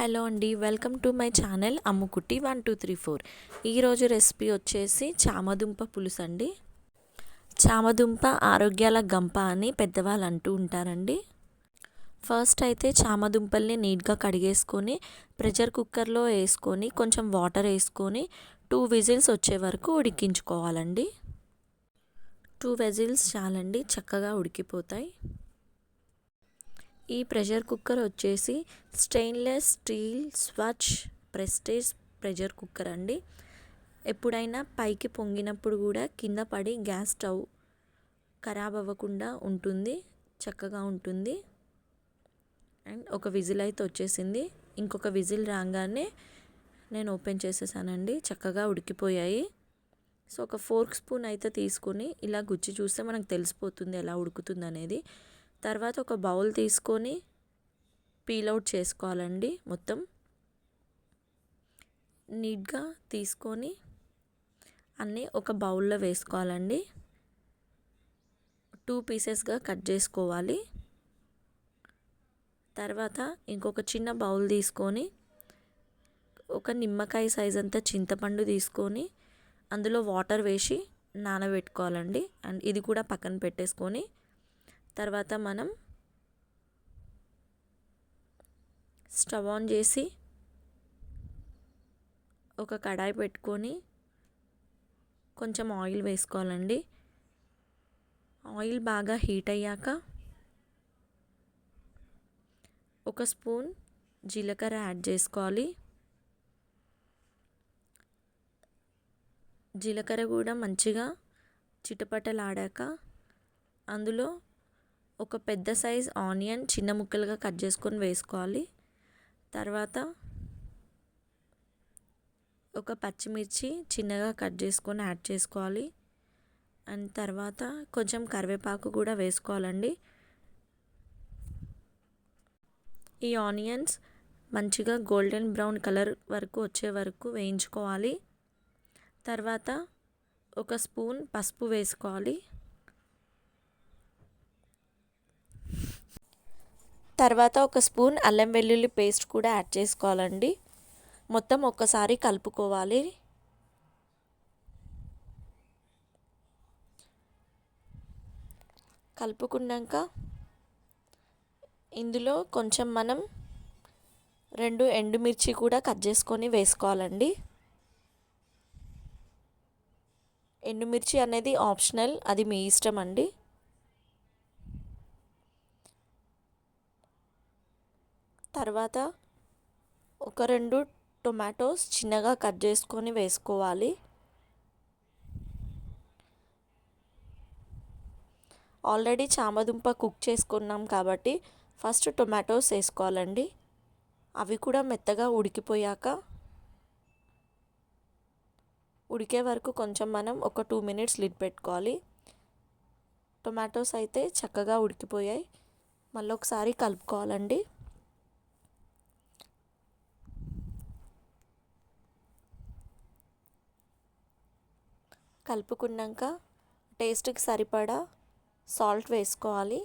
Hello అండి welcome to my channel Ammukutti one two three four. ఈరోజు recipe వచ్చేసి చామదుంప పులుసు అండి. చామదుంప ఆరోగ్యాల గంప అని పెద్దవాళ్ళు అంటూ ఉంటారండి. ఫస్ట్ అయితే చామదుంపల్ని నీట్గా కడిగేసుకొని ప్రెషర్ కుక్కర్లో వేసుకొని కొంచెం వాటర్ వేసుకొని టూ విజిల్స్ వచ్చే వరకు ఉడికించుకోవాలండి. టూ వెజిల్స్ చాలండి చక్కగా ఉడికిపోతాయి. ఈ ప్రెషర్ కుక్కర్ వచ్చేసి స్టెయిన్లెస్ స్టీల్ స్వచ్ ప్రెస్టేజ్ ప్రెషర్ కుక్కర్ అండి. ఎప్పుడైనా పైకి పొంగినప్పుడు కూడా కింద పడి గ్యాస్ స్టవ్ ఖరాబ్ అవ్వకుండా ఉంటుంది చక్కగా ఉంటుంది. అండ్ ఒక విజిల్ అయితే వచ్చేసింది. ఇంకొక విజిల్ రాగానే నేను ఓపెన్ చేసేసానండి. చక్కగా ఉడికిపోయాయి. సో ఒక ఫోర్క్ స్పూన్ అయితే తీసుకొని ఇలా గుచ్చి చూస్తే మనకు తెలిసిపోతుంది ఎలా ఉడుకుతుంది అనేది తర్వాత ఒక బౌల్ తీసుకొని పీల్ అవుట్ చేసుకోవాలండి మొత్తం. నీట్గా తీసుకొని అన్నీ ఒక బౌల్లో వేసుకోవాలండి. టూ పీసెస్గా కట్ చేసుకోవాలి. తర్వాత ఇంకొక చిన్న బౌల్ తీసుకొని ఒక నిమ్మకాయ సైజ్ అంతా చింతపండు తీసుకొని అందులో వాటర్ వేసి నానబెట్టుకోవాలండి. అండ్ ఇది కూడా పక్కన పెట్టేసుకొని తర్వాత మనం స్టవ్ ఆన్ చేసి ఒక కడాయి పెట్టుకొని కొంచెం ఆయిల్ వేసుకోవాలండి. ఆయిల్ బాగా హీట్ అయ్యాక ఒక స్పూన్ జీలకర్ర యాడ్ చేసుకోవాలి. జీలకర్ర కూడా మంచిగా చిటపటలాడాక అందులో ఒక పెద్ద సైజ్ ఆనియన్ చిన్న ముక్కలుగా కట్ చేసుకొని వేసుకోవాలి. తర్వాత ఒక పచ్చిమిర్చి చిన్నగా కట్ చేసుకొని యాడ్ చేసుకోవాలి. అండ్ తర్వాత కొంచెం కరివేపాకు కూడా వేసుకోవాలండి. ఈ ఆనియన్స్ మంచిగా గోల్డెన్ బ్రౌన్ కలర్ వరకు వచ్చే వరకు వేయించుకోవాలి. తర్వాత ఒక స్పూన్ పసుపు వేసుకోవాలి. తర్వాత ఒక స్పూన్ అల్లం వెల్లుల్లి పేస్ట్ కూడా యాడ్ చేసుకోవాలండి. మొత్తం ఒక్కసారి కలుపుకోవాలి. కలుపుకున్నాక ఇందులో కొంచెం మనం రెండు ఎండుమిర్చి కూడా కట్ చేసుకొని వేసుకోవాలండి. ఎండుమిర్చి అనేది ఆప్షనల్ అది మీ ఇష్టం అండి. తర్వాత ఒక రెండు టొమాటోస్ చిన్నగా కట్ చేసుకొని వేసుకోవాలి. ఆల్రెడీ చామదుంప కుక్ చేసుకున్నాం కాబట్టి ఫస్ట్ టొమాటోస్ వేసుకోవాలండి. అవి కూడా మెత్తగా ఉడికిపోయాక ఉడికే వరకు కొంచెం మనం ఒక టూ మినిట్స్ లిడ్ పెట్టుకోవాలి. టొమాటోస్ అయితే చక్కగా ఉడికిపోయాయి. మళ్ళీ ఒకసారి కలుపుకోవాలండి. కలుపుకున్నాక టేస్ట్కి సరిపడా సాల్ట్ వేసుకోవాలి.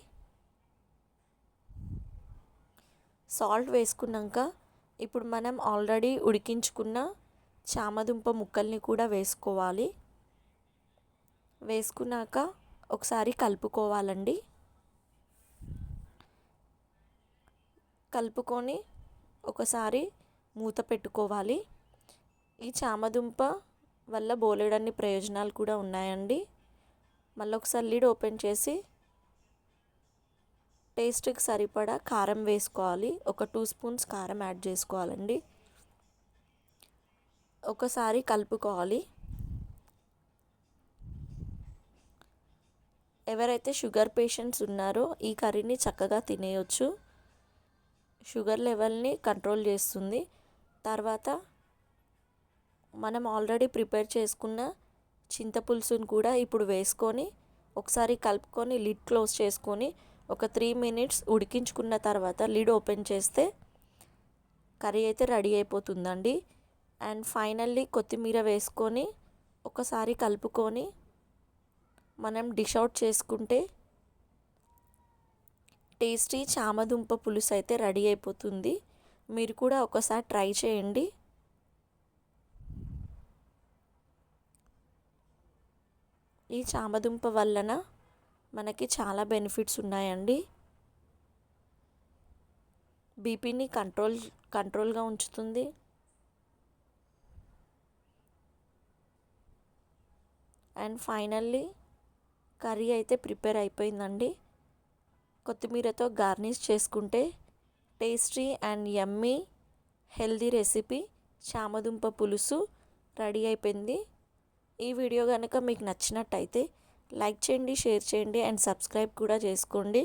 సాల్ట్ వేసుకున్నాక ఇప్పుడు మనం ఆల్రెడీ ఉడికించుకున్న చామదుంప ముక్కల్ని కూడా వేసుకోవాలి. వేసుకున్నాక ఒకసారి కలుపుకోవాలండి. కలుపుకొని ఒకసారి మూత పెట్టుకోవాలి. ఈ చామదుంప వల్ల బోలెడన్ని ప్రయోజనాలు కూడా ఉన్నాయండి. మళ్ళీ ఒకసారి లీడ్ ఓపెన్ చేసి టేస్ట్కి సరిపడా కారం వేసుకోవాలి. ఒక టూ స్పూన్స్ కారం యాడ్ చేసుకోవాలండి. ఒకసారి కలుపుకోవాలి. ఎవరైతే షుగర్ పేషెంట్స్ ఉన్నారో ఈ కర్రీని చక్కగా తినేయొచ్చు. షుగర్ లెవెల్ని కంట్రోల్ చేస్తుంది. తర్వాత మనం ఆల్రెడీ ప్రిపేర్ చేసుకున్న చింతపులుసుని కూడా ఇప్పుడు వేసుకొని ఒకసారి కలుపుకొని లిడ్ క్లోజ్ చేసుకొని ఒక త్రీ మినిట్స్ ఉడికించుకున్న తర్వాత లిడ్ ఓపెన్ చేస్తే కర్రీ అయితే రెడీ అయిపోతుందండి. అండ్ ఫైనల్లీ కొత్తిమీర వేసుకొని ఒకసారి కలుపుకొని మనం డిష్ అవుట్ చేసుకుంటే టేస్టీ చామదుంప పులుసు అయితే రెడీ అయిపోతుంది. మీరు కూడా ఒకసారి ట్రై చేయండి. ఈ చామదుంప వలన మనకి చాలా బెనిఫిట్స్ ఉన్నాయండి. బీపీని కంట్రోల్ కంట్రోల్గా ఉంచుతుంది. అండ్ ఫైనల్లీ కర్రీ అయితే ప్రిపేర్ అయిపోయిందండి. కొత్తిమీరతో గార్నిష్ చేసుకుంటే tasty and yummy healthy recipe చామదుంప పులుసు రెడీ అయిపోయింది. ఈ వీడియో కనుక మీకు నచ్చినట్టయితే లైక్ చేయండి షేర్ చేయండి అండ్ సబ్స్క్రైబ్ కూడా చేసుకోండి.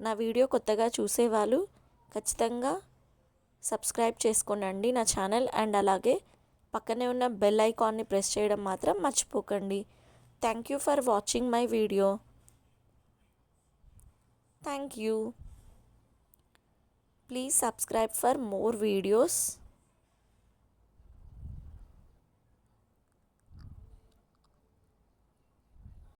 నా వీడియో కొత్తగా చూసేవాళ్ళు ఖచ్చితంగా సబ్స్క్రైబ్ చేసుకోనండి నా ఛానల్ అండ్ అలాగే పక్కనే ఉన్న బెల్ ఐకాన్ని ప్రెస్ చేయడం మాత్రం మర్చిపోకండి. Thank you for watching my video. Thank you. Please subscribe for more videos.